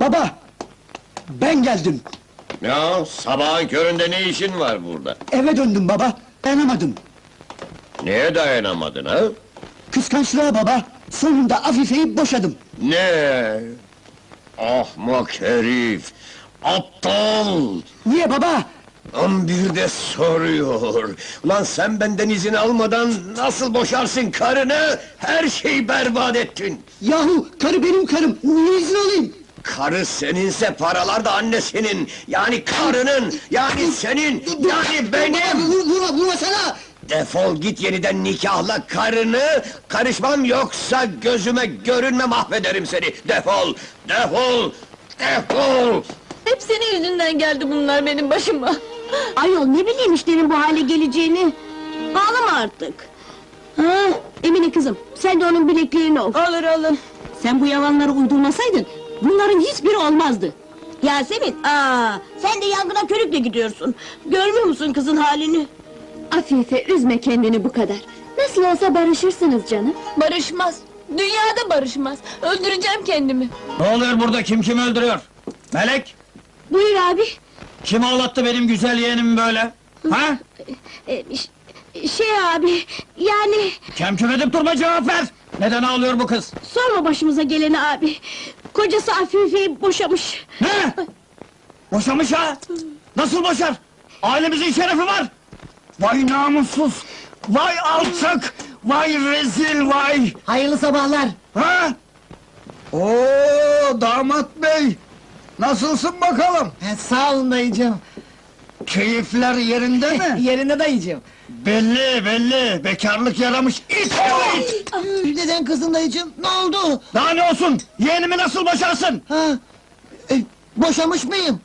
Baba! Ben geldim. Ya sabahın köründe ne işin var burada? Eve döndüm baba. Dayanamadım. Neye dayanamadın ha? Kıskançlığa baba. Sonunda Afife'yi boşadım. Ne? Ahmak herif! Aptal! Niye baba? Am bir de soruyor. Ulan sen benden izin almadan nasıl boşarsın karını? Her şeyi berbat ettin. Yahu karı benim karım. Niye izin alayım? Karı seninse paralar da annesinin. Yani karının, yani senin, yani benim. Vur, vurma, vurma sana! Defol git yeniden nikahla karını, karışmam yoksa gözüme görünme mahvederim seni. Defol, defol, defol! Hep senin yüzünden geldi bunlar benim başıma. Ayol ne bileyim işlerin bu hale geleceğini. Ağlama artık. Ha, Emine kızım, sen de onun bileklerini ol. Alır alır. Sen bu yalanları uydurmasaydın, bunların hiçbiri olmazdı. Yasemin, aa, sen de yangına körükle gidiyorsun. Görmüyor musun kızın halini? Afife üzme kendini bu kadar. Nasıl olsa barışırsınız canım. Barışmaz. Dünyada barışmaz. Öldüreceğim kendimi. Ne oluyor burada? Kim kimi öldürüyor? Melek, Buyur abi. kim ağlattı benim güzel yeğenimi böyle? Ha? Ee, şey abi, yani Kem küm edip durma cevap ver! Neden ağlıyor bu kız? Sorma başımıza geleni abi. Kocası Afife'yi boşamış. Ne? Boşamış ha? Nasıl boşar? Ailemizin şerefi var! Vay namussuz! Vay alçak! Vay rezil vay! Hayırlı sabahlar. Ha? Oo damat bey! Nasılsın bakalım? sağ olun dayıcığım. Keyifler yerinde mi? Yerinde dayıcığım. belli belli! Bekarlık yaramış it it! Neden kızın dayıcığım? Ne oldu? Daha ne olsun? Yeğenimi nasıl boşarsın? Ha? E, boşamış mıyım?